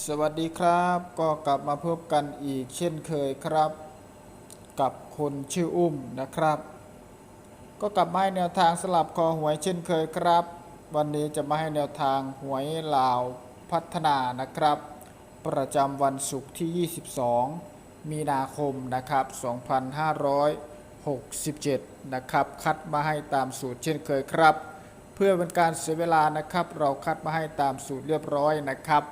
สวัสดีครับก็กลับมาพบกันอีกเช่นเคยครับ กับคนชื่ออุ้มนะครับ ก็กลับมาให้แนวทางสลับคอหวยเช่นเคยครับ วันนี้จะมาให้แนวทางหวยลาวพัฒนานะครับ ประจำวันศุกร์ที่ 22 มีนาคมนะครับ 2567 นะครับ คัดมาให้ตามสูตรเช่นเคยครับ เพื่อเป็นการเสียเวลานะครับ เราคัดมาให้ตามสูตรเรียบร้อยนะครับ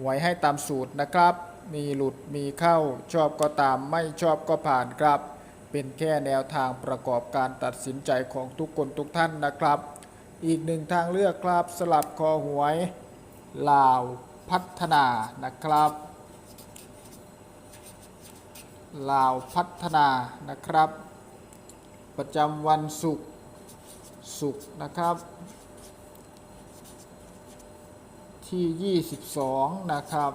หวยให้ตามสูตรนะครับ มีหลุดมีเข้าชอบก็ตามไม่ชอบก็ผ่านครับ เป็นแค่แนวทางประกอบการตัดสินใจของทุกคนทุกท่านนะครับ อีกหนึ่งทางเลือกครับสลับคอหวย ลาวพัฒนานะครับ ลาวพัฒนานะครับ ประจำวันศุกร์ศุกร์นะครับ ที่ 22 นะครับ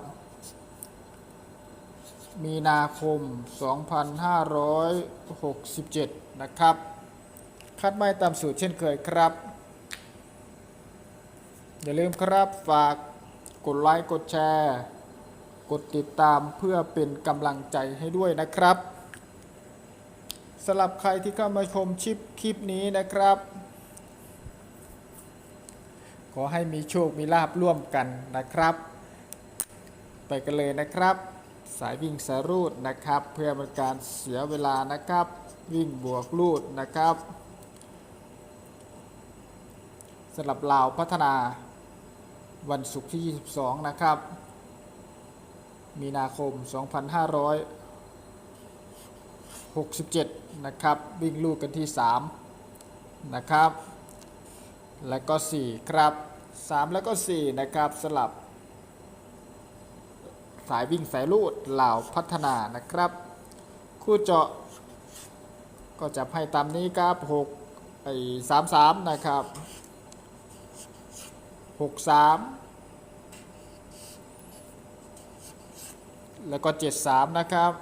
มีนาคม 2567 นะครับ คัดไม่ตามสูตรเช่นเคยครับ อย่าลืมครับฝากกดไลค์ กดแชร์ กดติดตามเพื่อเป็นกำลังใจให้ด้วยนะครับสำหรับใครที่เข้ามาชมชิปคลิปนี้นะครับ ขอให้มีโชค มีลาบร่วมกันนะครับ ไปกันเลยนะครับ สายวิ่งสายรูดนะครับ เพื่อเป็นการเสียเวลานะครับ วิ่งบวกรูดนะครับสำหรับลาวพัฒนาวันศุกร์ที่ 22 นะครับ มีนาคม 2567 นะครับ วิ่งลูกกันที่ 3 นะครับ และก็ 4 ครับ 3 แล้วก็ 4 นะครับสลับ สายวิ่งสายลูดเหล่าพัฒนานะครับ คู่เจาะ ก็จะให้ตามนี้ครับ6ไอ้33นะครับ 63 แล้วก็ 73 นะครับ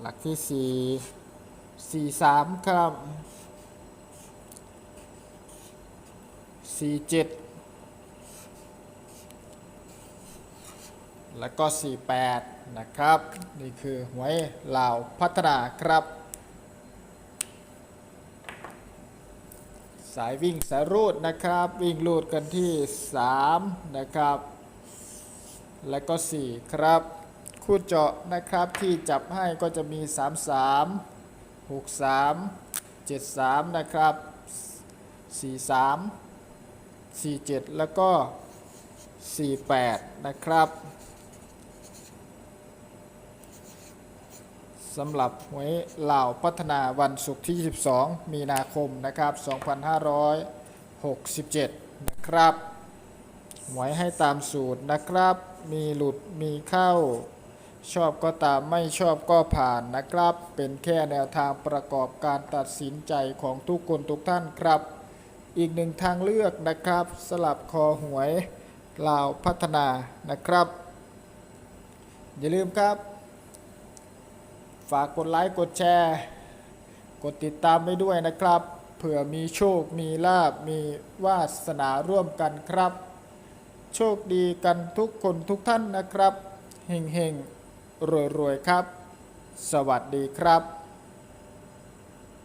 หลักที่สี่ สี่สามครับสี่เจ็ดแล้วก็สี่แปดนะครับ นี่คือหวยลาวพัฒนาครับ สายวิ่งสายรูดนะครับ วิ่งรูดกันที่ 3 นะครับ และก็ 4 ครับ คู่เจาะนะครับที่จับให้ก็จะมี 3 6 3 7 3 นะครับ 4 3 4 7 แล้วก็ 4 8 นะครับสำหรับหวยเหล่าพัฒนาวันศุกร์ที่ 22 มีนาคมนะครับ 2567 นะครับ หวยให้ตามสูตรนะครับ มีหลุดมีเข้า ชอบก็ตามไม่ชอบก็ผ่านนะครับ เป็นแค่แนวทางประกอบการตัดสินใจของทุกคนทุกท่านครับ อีกหนึ่งทางเลือกนะครับสลับคอหวยลาวพัฒนานะครับ อย่าลืมครับ ฝากกดไลค์กดแชร์ กดติดตามไปด้วยนะครับ เผื่อมีโชคมีลาบมีวาสนาร่วมกันครับ โชคดีกันทุกคนทุกท่านนะครับเฮงเฮง รวยๆครับ สวัสดีครับ